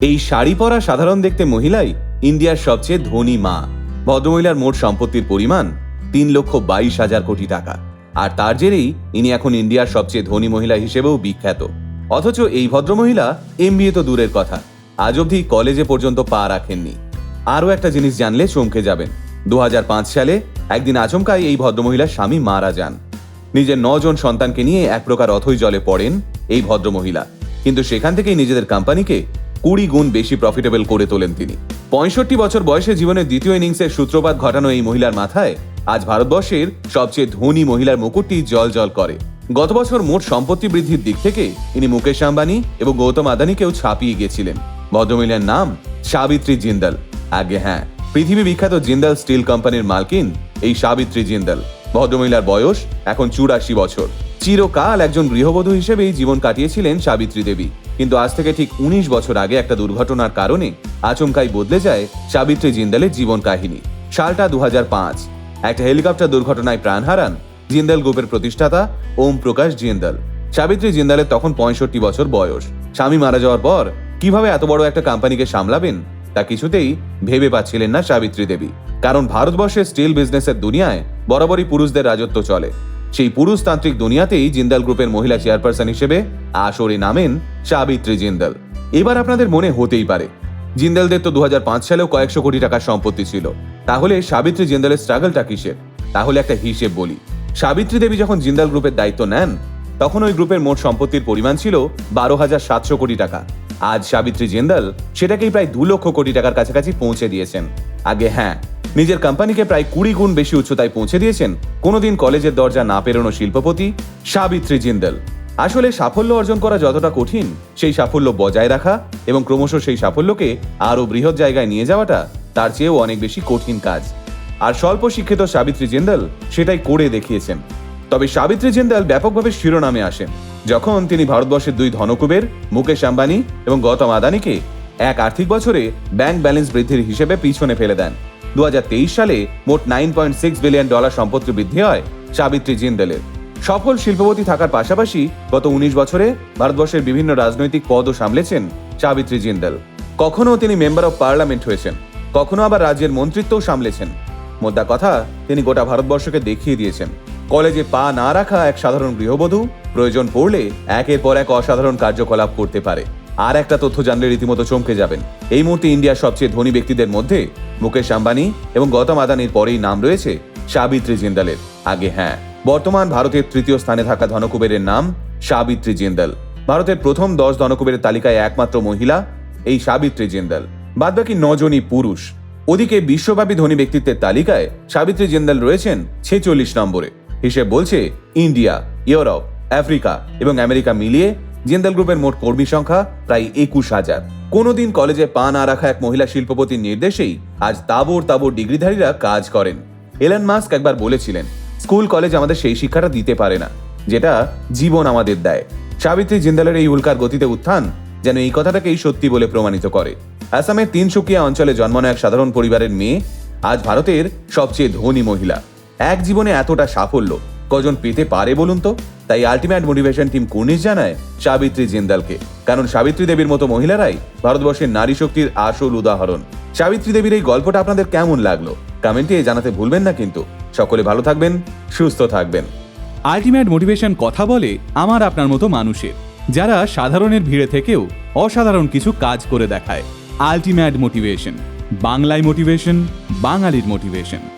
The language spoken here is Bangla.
এই শাড়ি পরা সাধারণ দেখতে মহিলাই ইন্ডিয়ার সবচেয়ে ধনী মা। ভদ্রমহিলার মোট সম্পত্তির পরিমাণ তিন লক্ষ বাইশ হাজার কোটি টাকা। আর তার জেরেই ইনি এখন ইন্ডিয়ার সবচেয়ে ধনী মহিলা হিসেবেও বিখ্যাত। অথচ এই ভদ্রমহিলা এমবিএ তো দূরের কথা। আজ অবধি কলেজে পর্যন্ত পা রাখেননি। আরও একটা জিনিস জানলে চমকে যাবেন। দু হাজার পাঁচ সালে একদিন আচমকাই এই ভদ্রমহিলার স্বামী মারা যান। নিজের নজন সন্তানকে নিয়ে এক প্রকার অথই জলে পড়েন এই ভদ্রমহিলা। কিন্তু সেখান থেকেই নিজেদের কোম্পানিকে কুড়ি গুণ বেশি প্রফিটেবল করে তোলেন তিনি। পঁয়ষট্টি বছর বয়সে জীবনের দ্বিতীয় ইনিংসের সূত্রপাত ঘটানো এই মহিলার মাথায় আজ ভারতবর্ষের সবচেয়ে ধনী মহিলার মুকুটটি জল জল করে। গত বছর মোট সম্পত্তি বৃদ্ধির দিক থেকে ইনি মুকেশ আম্বানি এবং গৌতম আদানিকেও ছাপিয়ে গেছিলেন ভদ্রমহিলার নাম সাবিত্রী জিন্দাল। আগে হ্যাঁ পৃথিবী বিখ্যাত জিন্দাল স্টিল কোম্পানির মালকিন এই সাবিত্রী জিন্দাল। ভদ্রমহিলার বয়স এখন চুরাশি বছর। চিরকাল একজন গৃহবধূ হিসেবেই জীবন কাটিয়েছিলেন সাবিত্রী দেবী। কিন্তু আজ থেকে ঠিক উনিশ বছর আগে একটা দুর্ঘটনার কারণে আচমকাই বদলে যায় সাবিত্রী জিন্দালের জীবন কাহিনী। সালটা দু একটা হেলিকপ্টার দুর্ঘটনায় প্রাণ হারান জিন্দাল গ্রুপের প্রতিষ্ঠাতা ওম প্রকাশ জিন্দাল। সাবিত্রী জিন্দালের তখন পঁয়ষট্টি বছর বয়স। স্বামী মারা যাওয়ার পর কীভাবে এত বড় একটা কোম্পানিকে সামলাবেন তা কিছুতেই ভেবে পাচ্ছিলেন না সাবিত্রী দেবী। কারণ ভারতবর্ষের স্টিল বিজনেসের দুনিয়ায় বরাবরই পুরুষদের রাজত্ব চলে। সেই পুরুষতান্ত্রিক দুনিয়াতেই জিন্দাল গ্রুপের মহিলা চেয়ারপারসন হিসেবে আসরে নামেন সাবিত্রী জিন্দাল। এবার আপনাদের মনে হতেই পারে, জিন্দালদের তো দু সালেও কয়েকশো কোটি টাকার সম্পত্তি ছিল। তাহলে সাবিত্রী জিন্দালের স্ট্রাগলটা কিসের? তাহলে একটা হিসেব বলি, সাবিত্রী দেবী যখন জিন্দাল গ্রুপের দায়িত্ব নেন, তখন ওই গ্রুপের মোট সম্পত্তির পরিমাণ ছিল বারো হাজার সাতশো কোটি টাকা। আজ সাবিত্রী জিন্দাল সেটাকেই প্রায় দু লক্ষ কোটি টাকার কাছাকাছি পৌঁছে দিয়েছেন। আগে হ্যাঁ নিজের কোম্পানিকে প্রায় কুড়ি গুণ বেশি উচ্চতায় পৌঁছে দিয়েছেন। কোনোদিন কলেজের দরজা না পেরোনো শিল্পপতি সাবিত্রী জিন্দাল। আসলে সাফল্য অর্জন করা যতটা কঠিন, সেই সাফল্য বজায় রাখা এবং ক্রমশ সেই সাফল্যকে আরও বৃহৎ জায়গায় নিয়ে যাওয়াটা তার চেয়েও অনেক বেশি কঠিন কাজ। আর স্বল্প শিক্ষিত সাবিত্রী জিন্দাল সেটাই করে দেখিয়েছেন। তবে সাবিত্রী জিন্দাল ব্যাপকভাবে শিরোনামে আসেন, যখন তিনি ভারতবর্ষের দুই ধনকুবের, মুকেশ আম্বানি এবং গৌতম আদানিকে এক আর্থিক বছরে ব্যাংক ব্যালেন্স বৃদ্ধির হিসেবে পিছনে ফেলে দেন। দুহাজার তেইশ সালে মোট nine point six billion dollar সম্পত্তি বৃদ্ধি হয় সাবিত্রী জিন্দালের। সফল শিল্পপতি থাকার পাশাপাশি গত উনিশ বছরে ভারতবর্ষের বিভিন্ন রাজনৈতিক পদও সামলেছেন সাবিত্রী জিন্দাল। কখনো তিনি মেম্বার অব পার্লামেন্ট হয়েছেন, কখনো আবার রাজ্যের মন্ত্রিত্বও সামলেছেন। মোদ্দা কথা, তিনি গোটা ভারতবর্ষকে দেখিয়ে দিয়েছেন। কলেজে পা না রাখা এক সাধারণ গৃহবধূ, প্রয়োজন পড়লে একের পর এক অসাধারণ কার্যকলাপ করতে পারে। আর একটা তথ্য জানলে রীতিমতো চমকে যাবেন। এই মুহূর্তে ইন্ডিয়ার সবচেয়ে ধনী ব্যক্তিদের মধ্যে মুকেশ আম্বানি এবং গৌতম আদানির পরেই নাম রয়েছে সাবিত্রী জিন্দালের। আগে হ্যাঁ বর্তমান ভারতের তৃতীয় স্থানে থাকা ধনকুবেরের নাম সাবিত্রী জিন্দাল। ভারতের প্রথম দশ ধনকুবেরের তালিকায় একমাত্র মহিলা এই সাবিত্রী জিন্দাল। বাদবাকি নজনই পুরুষ। ওদিকে বিশ্বব্যাপী ধনী ব্যক্তিত্বের তালিকায় সাবিত্রী জিন্দাল রয়েছেন ছেচল্লিশ নম্বরে। হিসেব বলছে ইন্ডিয়া, ইউরোপ, আফ্রিকা এবং আমেরিকা মিলিয়ে জিন্দাল গ্রুপের মোট কর্মী সংখ্যা প্রায় একুশ হাজার। কোনোদিন কলেজে পা না রাখা এক মহিলা শিল্পপতির নির্দেশেই আজ তাবর তাবর ডিগ্রিধারীরা কাজ করেন। এলন মাস্ক একবার বলেছিলেন, স্কুল, কলেজ আমাদের সেই শিক্ষাটা দিতে পারে না, যেটা জীবন আমাদের দেয়। সাবিত্রী জিন্দালের এই উল্কার গতিতে উত্থান যেন এই কথাটাকেই সত্যি বলে প্রমাণিত করে। আসামের তিনসুকিয়া অঞ্চলে জন্মানো এক সাধারণ পরিবারের মেয়ে আজ ভারতের সবচেয়ে ধনী মহিলা। এক জীবনে এতটা সাফল্য কজন পেতে পারে বলুন তো? তাই আলটিমেট মোটিভেশন টিম কুর্নিশ জানায় সাবিত্রী জিন্দালকে। কারণ সাবিত্রী দেবীর মতো মহিলারাই ভারতবর্ষের নারী শক্তির আসল উদাহরণ। সাবিত্রী দেবীর এই গল্পটা আপনাদের কেমন লাগল? কমেন্টে জানাতে ভুলবেন না কিন্তু। সকলে ভালো থাকবেন, সুস্থ থাকবেন। আলটিমেট মোটিভেশন কথা বলে আমার আপনার মতো মানুষের। যারা সাধারণের ভিড়ে থেকেও অসাধারণ কিছু কাজ করে দেখায়। আলটিমেট মোটিভেশন বাংলায় মোটিভেশন বাঙালির মোটিভেশন